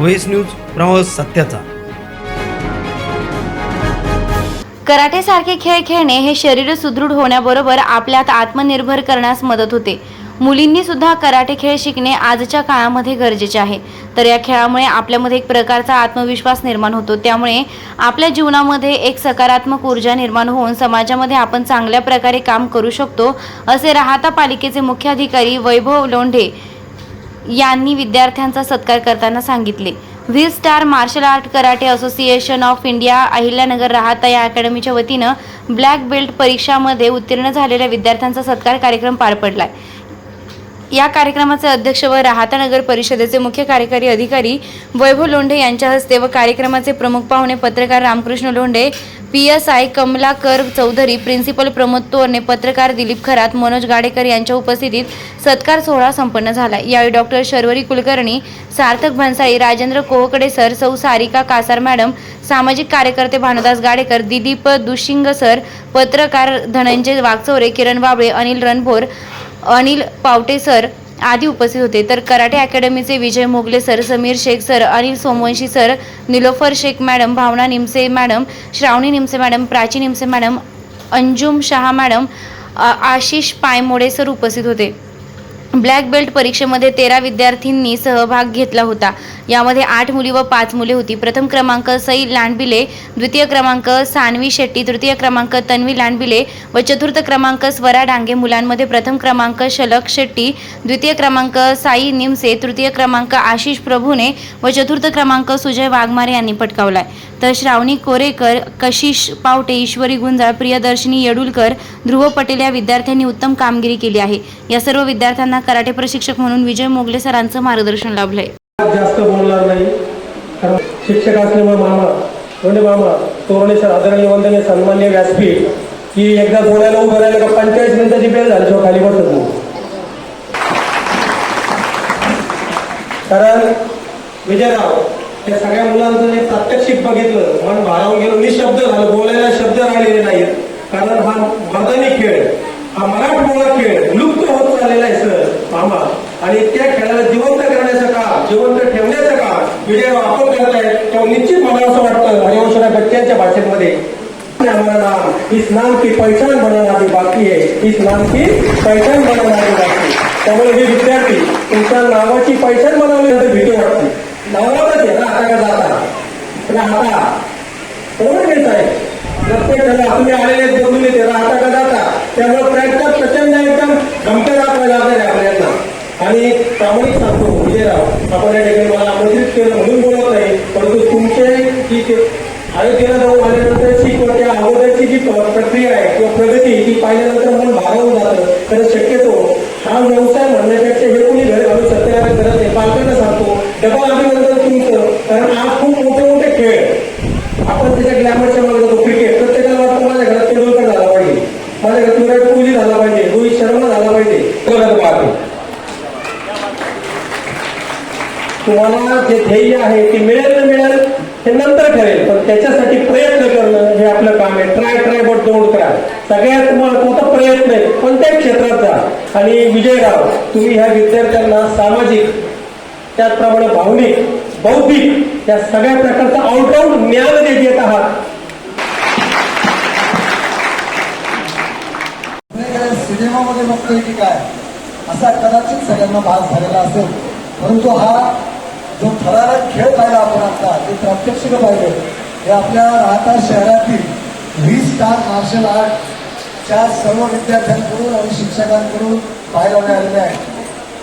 Voice news प्रवास सत्याचा. कराटेसारखे खेळ खेळणे हे शरीर सुदृढ होण्याबरोबर आपल्यात आत्मनिर्भर करण्यास मदत होते. मुलींनी सुद्धा कराटे खेळ शिकणे आजच्या काळामध्ये गरजेचे आहे. तर या खेळामुळे आपल्यामध्ये एक प्रकारचा आत्मविश्वास निर्माण होतो. त्यामुळे आपल्या जीवनामध्ये एक सकारात्मक ऊर्जा निर्माण होऊन समाजामध्ये आपण चांगल्या प्रकारे काम करू शकतो असे राहता पालिकेचे मुख्याधिकारी वैभव लोंढे यांनी विद्यार्थ्यांचा सत्कार करताना सांगितले. V star martial art karate association of India Ahilyanagar Rahata या अकॅडमीच्या वतीनं ब्लॅक बेल्ट परीक्षामध्ये उत्तीर्ण झालेल्या विद्यार्थ्यांचा सत्कार कार्यक्रम पार पडलाय. या कार्यक्रमाचे अध्यक्ष व राहता नगर परिषदेचे मुख्य कार्यकारी अधिकारी वैभव लोंढे यांच्या हस्ते व कार्यक्रमाचे प्रमुख पाहुणे पत्रकार Ramkrishna Londhe P S I Kamalakar Chaudhari principal Pramod Torane पत्रकार दिलीप खरात मनोज गाडेकर यांच्या उपस्थितीत सत्कार सोहळा संपन्न झाला. यावेळी डॉक्टर शर्वरी कुलकर्णी सार्थक भन्साळी राजेंद्र कोहकडे सर सौ सारिका कासार मॅडम सामाजिक कार्यकर्ते भानुदास गाडेकर दिलीप दुशिंग सर पत्रकार धनंजय वागचौरे किरण बाबळे अनिल रणभोर अनिल पावटे सर आदी उपस्थित होते. तर karate अकॅडमीचे Vijay Mogale sir Samir Shaikh sir Anil Somvanshi sir Nilofar Shaikh madam Bhavana Nimse madam Shravani Nimse madam Prachi Nimse madam Anjum Shah madam Ashish Paymode sir उपस्थित होते. Black belt परीक्षेमध्ये तेरा विद्यार्थ्यांनी सहभाग घेतला होता. यामध्ये आठ मुली व पाच मुले होती. प्रथम क्रमांक सई लांडबिले द्वितीय क्रमांक सानवी शेट्टी तृतीय क्रमांक तन्वी लांडबिले व चतुर्थ क्रमांक स्वरा डांगे मुलांमध्ये प्रथम क्रमांक शलक शेट्टी द्वितीय क्रमांक साई निमसे तृतीय क्रमांक आशिष प्रभूने व चतुर्थ क्रमांक सुजय वाघमारे यांनी पटकावलाय. तर श्रावणी कोरेकर कशिश पावटे ईश्वरी गुंजाळ प्रियदर्शिनी येडुलकर ध्रुव पटेल या विद्यार्थ्यांनी उत्तम कामगिरी केली आहे. या सर्व विद्यार्थ्यांना कराटे प्रशिक्षक म्हणून विजय मोगले सरांचं मार्गदर्शन लाभलंय. होणार नाही. कारण शिक्षक असल्यामुळे मामा म्हणजे मामा तोरणे सर आदरणीय वंदने सन्मान्य व्यासपीठ की एकदा बोलायला उभं राहिलं का पंचेचाळीस मिनिटाची बेल झाली जेव्हा खाली बसत नाही कारण विजयराव त्या सगळ्या मुलांचं जे प्रात्यक्षिक बघितलं मन भारावून गेलो निशब्द झालं बोलायला शब्द राहिलेले नाहीत. कारण हा मर्दानी खेळ हा मराठमोळा खेळ लुप्त होत चाललेला आहे सर मामा. आणि त्या खेळाला जिवंत जिवंत ठेवण्याचं काम विजयराव आपण करत आहे तेव्हा निश्चित मला असं वाटतं हरिवंशराव बच्चनच्या भाषेमध्ये हमारा नाम इस नाम की पहचान बनाना भी बाकी है इस नाम की पहचान बनाना भी बाकी त्यामुळे हे विद्यार्थी तुमच्या नावाची पहचान बनवल्यानंतर भीती वाटते. नावा आहे ना आता का जाता पण आता बरोबर घेत आहे प्रत्येक जण तुम्ही आलेले बघून येते राहता का जाता त्यामुळे प्रयत्न प्रचंड एकदम धमक्या दाखवायला लागणार आहे आपल्याला आणि प्रामाणिक सांगतो विजयराव आपण या ठिकाणी मला आमंत्रित केलं म्हणून बोलत नाही परंतु तुमचे जी ते आयोध्याला जाऊन आल्यानंतरची किंवा त्या अगोदरची जी प- प्रक्रिया आहे. किंवा प्रगती ती पाहिल्यानंतर मन भारावून जातं. तर शक्यतो हा व्यवसाय म्हणण्यापेक्षा हे कोणी घर घालू सत्याग्रह करत नाही पालकांना सांगतो डबल अभिनंदन तुमचं. कारण आज खूप मोठे मोठे खेळ आपण त्याच्या ग्लॅमरच्या मागे जातो क्रिकेट. प्रत्येकाला वाटतं माझ्या घरात तेंडुलकर झाला पाहिजे. माझ्या घरात विराट कोहली झाला पाहिजे रोहित शर्मा झाला पाहिजे. पाहतो. तुम्हाला जे ध्येय आहे ते मिळेल न मिळेल? हे नंतर ठरेल पण त्याच्यासाठी प्रयत्न करणं हे आपलं काम आहे. ट्राय ट्राय बट डोंट करा सगळ्यात महत्त्वाचा प्रयत्न आहे कोणत्याही क्षेत्रात जा. आणि विजयराव तुम्ही ह्या विद्यार्थ्यांना सामाजिक त्याचप्रमाणे भावनिक बौद्धिक या सगळ्या प्रकारचं आउटआउट ज्ञान देत येत आहात. सिनेमामध्ये बघतोय की काय असा कदाचित सगळ्यांना भाग झालेला असेल परंतु हा जो थरारक खेळ पाहिला आपण आता ते प्रात्यक्षिक पाहिजे हे आपल्या राहता शहरातील व्ही स्टार मार्शल आर्टच्या सर्व विद्यार्थ्यांकडून आणि शिक्षकांकडून पाहायला मिळालेले आहे.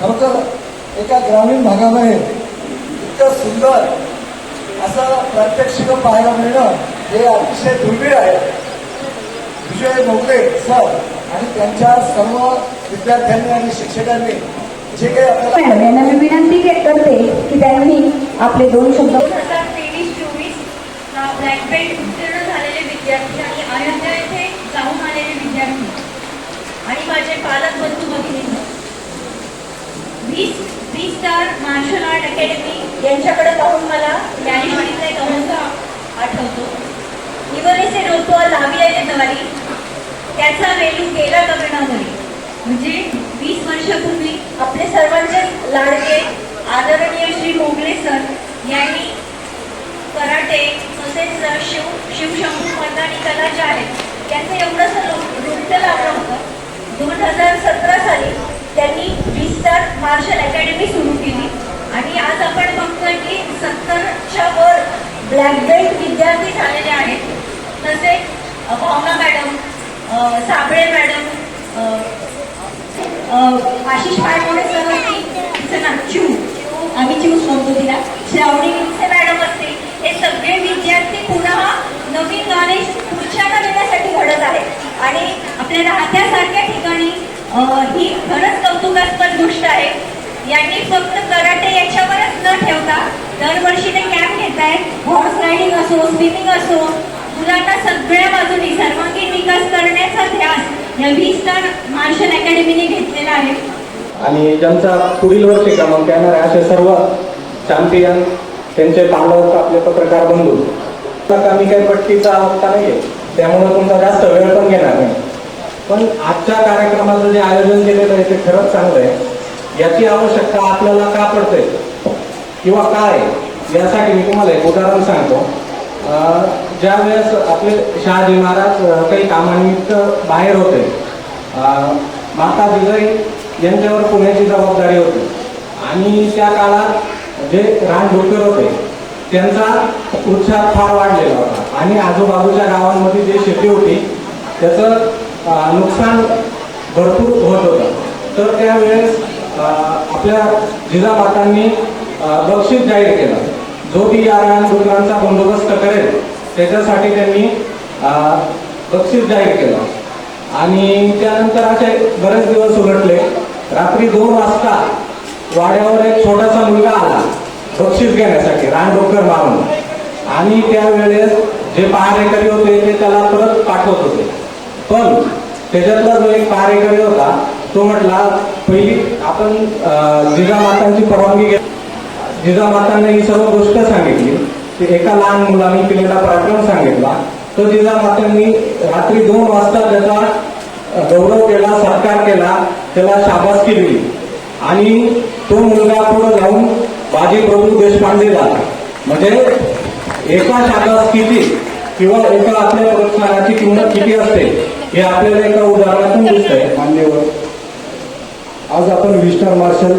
खरं तर एका ग्रामीण भागामध्ये इतकं सुंदर असं प्रात्यक्षिक पाहायला मिळणं हे अतिशय दुर्मिळ आहे. विजय मोगले सर आणि त्यांच्या सर्व विद्यार्थ्यांनी आणि शिक्षकांनी जे काही आपल्याला मॅडम यांना मी विनंती के- करते की त्यांनी आपले दोन शब्द. तेवीस चोवीस ब्लॅक बेल्ट उत्तीर्ण झालेले विद्यार्थी आणि अयोध्या येथे जाऊन आलेले विद्यार्थी. आणि माझे पालक बंधू भगिनी वीस V star martial art academy यांच्याकडे पाहून मला ज्ञानेश्वरीचा एक अभंग आठवतो. इवरेसे रोप लाविलेले द्वारी त्याचा वेलू गेला गगनावरी म्हणजे वीस वर्षापूर्वी आपले सर्वांचे लाडके आदरणीय श्री मोगले सर यांनी कराटे तसेच शिव शिवशंभू मर्दानी कला ज्या आहेत त्यांचं एवढंसं नृत्य लावलं होतं. दोन हजार सतरा साली त्यांनी विस्तार मार्शल अकॅडमी सुरू केली आणि आज आपण बघतोय की सत्तरच्या वर ब्लॅक बेल्ट विद्यार्थी झालेले आहेत तसेच अ, भावना मॅडम अ, साबळे मॅडम अ, अ, आशिष पायमोडे सर असतील तिचं नाव चिऊ आम्ही चिऊच म्हणतो तिला श्रावणी विंचे मॅडम असतील हे सगळे विद्यार्थी पुन्हा नवीन गाणे पुढच्या देण्यासाठी घडत आहे आणि आपल्या राहत्यासारख्या ठिकाणी ही खरंच कौतुकास्पद गोष्ट आहे. यांनी फक्त कराटे याच्यावरच न ठेवता दरवर्षी ते कॅम्प घेत आहेत. हॉर्स रायडिंग असो स्विमिंग असो मुलांना सगळ्या बाजूनी सर्वांगीण विकास करण्याचा ध्यास या वी स्टार मार्शल अकॅडमीने घेतलेला आहे. आणि ज्यांचा पुढील वर्षी क्रमांक येणार आहे असे सर्व चॅम्पियन त्यांचे पांडव आपले पत्रकार बंधू कमी काही पट्टीचा आवडता नाहीये त्यामुळे तुमचा जास्त वेळ पण घेणार नाही. पण आजच्या कार्यक्रमाचं जे आयोजन केलेलं आहे ते खरंच चांगलं आहे. याची आवश्यकता आपल्याला का पडते किंवा काय? यासाठी मी तुम्हाला एक उदाहरण सांगतो. ज्या वेळेस आपले शहाजी महाराज काही कामानिमित्त बाहेर होते माता जिजाई यांच्यावर पुण्याची जबाबदारी होती. आणि त्या काळात जे रानडोकर होते त्यांचा उत्साह फार वाढलेला होता. आणि आजूबाजूच्या गावांमध्ये जे शेती होती त्याचं नुकसान भरपूर होत होतं. तर त्यावेळेस आपल्या जिजामातांनी बक्षीस जाहीर केलं. जो की या रानडुकरांचा बंदोबस्त करेल त्याच्यासाठी त्यांनी बक्षीस जाहीर केलं. आणि त्यानंतर असे बरेच दिवस उलटले. रात्री दोन वाजता वाड्यावर एक छोटासा मुलगा आला. बक्षीस घेण्यासाठी रानडोकर मारून. आणि त्यावेळेस जे पहारेकरी होते ते त्याला परत पाठवत होते. पण त्याच्यातला जो एक पहारेकरी होता तो म्हटला पहिली आपण जिजामातांची परवानगी घे जिजामातांना ही सर्व गोष्ट सांगितली. की एका लहान मुलांनी केलेला पराक्रम सांगितला. तो जिजामातांनी रात्री दोन वाजता त्याचा गौरव केला सत्कार केला त्याला शाबासकी दिली. आणि तो मुलगा पुढे जाऊन बाजी प्रभू देशपांडेला म्हणजे एका शाबासकीची किंवा एका आपल्या प्रोत्साहनाची किंमत किती असते हे आपल्याला एका उदाहरणातून आहे मान्यवर आज आपण V star martial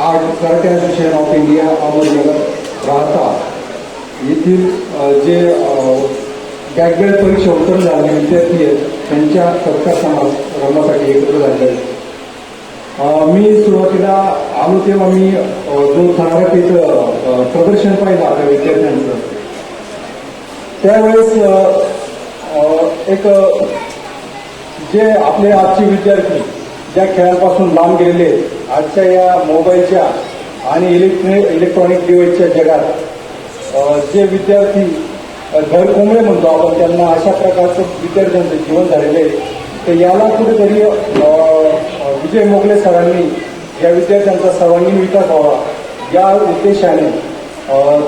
art karate association of India Ahmednagar Rahata येथील जे बॅकबेल्ट परीक्षा उत्तर झाले विद्यार्थी आहेत त्यांच्या सत्कार समारंभासाठी एकत्र झाले आहेत. मी सुरुवातीला आलो तेव्हा मी जो थरारक प्रदर्शन पाहिलं आपल्या विद्यार्थ्यांचं. त्यावेळेस एक जे आपले आजचे विद्यार्थी ज्या खेळापासून लांब गेलेले आहेत, आजच्या या मोबाईलच्या आणि इलेक्ट्रॉनिक इलेक्ट्रॉनिक डिव्हाइसच्या जगात जे विद्यार्थी घर घरकोंबडे म्हणतो आपण त्यांना अशा प्रकारचं विद्यार्थ्यांचं जीवन झालेलं आहे तर याला कुठेतरी विजय मोगले सरांनी या विद्यार्थ्यांचा सर्वांगीण विकास व्हावा. या उद्देशाने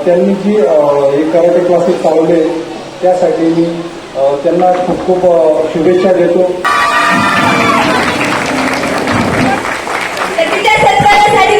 त्यांनी जी हे कराटे क्लासेस चालवले त्यासाठी मी त्यांना खूप खूप शुभेच्छा देतो. तर तिच्या सत्कारासाठी